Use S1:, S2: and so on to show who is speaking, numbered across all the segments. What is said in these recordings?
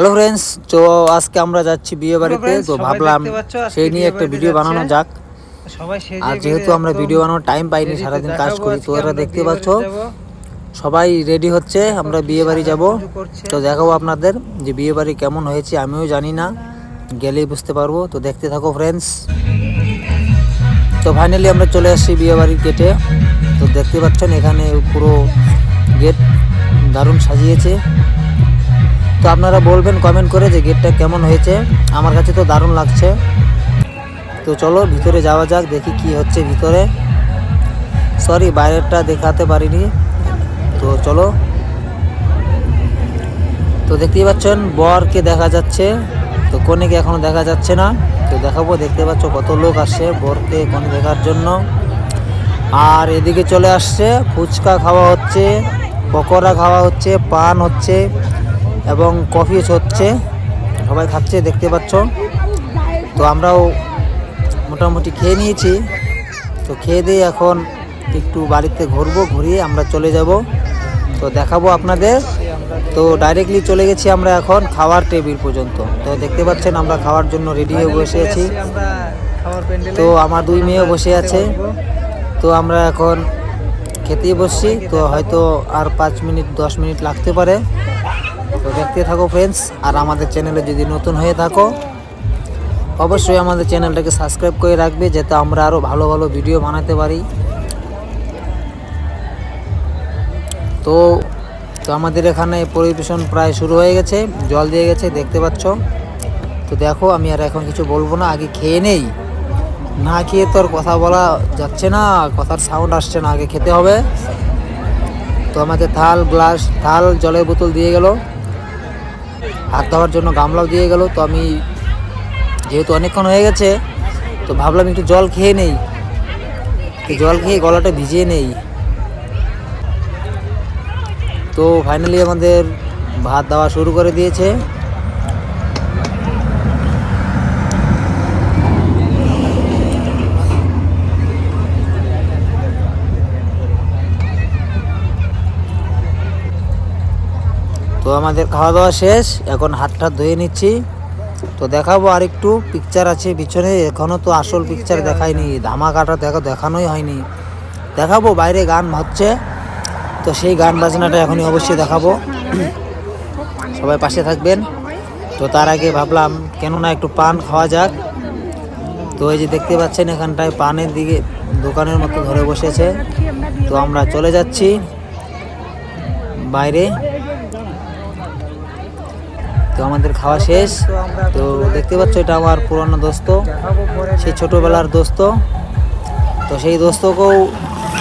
S1: Hello friends তো আজকে আমরা যাচ্ছি বিয়ে বাড়িতে তো ভাবলাম সেই নিয়ে একটা ভিডিও বানানো যাক। আর যেহেতু আমরা ভিডিও বানানোর টাইম পাইনি সারাদিন কাজ করি তো এরা দেখতে পাচ্ছ? সবাই রেডি হচ্ছে আমরা বিয়ে বাড়ি যাব। তো দেখাবো আপনাদের যে বিয়ে বাড়ি কেমন হয়েছে আমিও জানি না গেলেই বুঝতে পারব। তো দেখতে থাকো ফ্রেন্ডস তো ফাইনালি আমরা চলে আসছি বিয়ে বাড়ির গেটে তো দেখতে পাচ্ছেন এখানে পুরো গেট দারুণ সাজিয়েছে। তো আপনারা বলবেন কমেন্ট করে যে গেটটা কেমন হয়েছে। আমার কাছে তো দারুণ লাগছে। তো চলো, ভিতরে যাওয়া যাক, দেখি কি হচ্ছে ভিতরে। সরি বাইরেরটা দেখাতে পারিনি। তো চলো। তো দেখতেই পাচ্ছেন, বরকে দেখা যাচ্ছে। তো কনেকে এখনও দেখা যাচ্ছে না। তো দেখাবো, দেখতে পাচ্ছ কত লোক আসছে বরকে কনে দেখার জন্য। আর এদিকে চলে আসছে, ফুচকা খাওয়া হচ্ছে, পকোড়া খাওয়া হচ্ছে, পান হচ্ছে। এবং কফি হচ্ছে, সবাই খাচ্ছে, দেখতে পাচ্ছ। তো আমরাও মোটামুটি খেয়ে নিয়েছি। তো খেয়ে দিয়ে এখন একটু বাড়িতে ঘুরবো, ঘুরিয়ে আমরা চলে যাব। তো দেখাবো আপনাদের। তো ডাইরেক্টলি চলে গেছি আমরা এখন খাওয়ার টেবিল পর্যন্ত। তো দেখতে পাচ্ছেন আমরা খাওয়ার জন্য রেডি হয়ে বসে আছি। তো আমার দুই মেয়ে বসে আছে। তো আমরা এখন খেতেই বসছি। তো হয়তো আর পাঁচ মিনিট, দশ মিনিট লাগতে পারে। তো দেখতে থাকো ফ্রেন্ডস আর আমাদের চ্যানেলে যদি নতুন হয়ে থাকো, অবশ্যই আমাদের চ্যানেলটাকে সাবস্ক্রাইব করে রাখবে, যাতে আমরা আরও ভালো ভালো ভিডিও বানাতে পারি। তো তো আমাদের এখানে পরিবেশন প্রায় শুরু হয়ে গেছে, জল দিয়ে গেছে, দেখতে পাচ্ছ। তো দেখো, আমি আর এখন কিছু বলব না, আগে খেয়ে নেই। না খেয়ে তোর কথা বলা যাচ্ছে না, কথার সাউন্ড আসছে না, আগে খেতে হবে। তো আমাদের থাল গ্লাস থাল, জলের বোতল দিয়ে গেল। হাত ধোয়ার জন্য গামলাও দিয়ে গেল, তো আমি যেহেতু অনেকক্ষণ হয়ে গেছে, তো ভাবলাম একটু জল খেয়ে নেই। জল খেয়ে গলাটা ভিজিয়ে নেই। তো ফাইনালি আমাদের ভাত দেওয়া শুরু করে দিয়েছে। তো আমাদের খাওয়া দাওয়া শেষ, এখন হাত টাত ধুয়ে নিচ্ছি। তো দেখাবো আর একটু পিকচার আছে পিছনে, এখনও তো আসল পিকচার দেখায়নি ধামাকাটা দেখা, দেখানোই হয়নি। দেখাবো, বাইরে গান হচ্ছে, তো সেই গান বাজনাটা এখনই অবশ্যই দেখাবো। সবাই পাশে থাকবেন। তো তার আগে ভাবলাম, কেন না একটু পান খাওয়া যাক। তো এই যে দেখতে পাচ্ছেন, এখানটায় পানের দিকে, দোকানের মতো ধরে বসেছে। তো আমরা চলে যাচ্ছি, বাইরে। তো আমাদের খাওয়া শেষ।
S2: তো
S1: দেখতে পাচ্ছ এটা আমার পুরনো দোস্ত, সেই ছোটোবেলার দোস্ত। তো সেই দোস্তকেও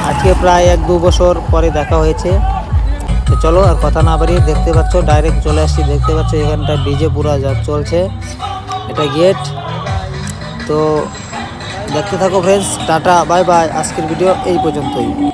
S1: আজকে প্রায় এক দু বছর পরে দেখা হয়েছে। তো চলো আর কথা না বাড়িয়ে দেখতে পাচ্ছ ডাইরেক্ট চলে আসছি। দেখতে পাচ্ছ এখানটা ডিজে পুরা যা চলছে, এটা গেট তো দেখতে থাকো ফ্রেন্ডস টাটা বাই বাই আজকের ভিডিও এই পর্যন্তই।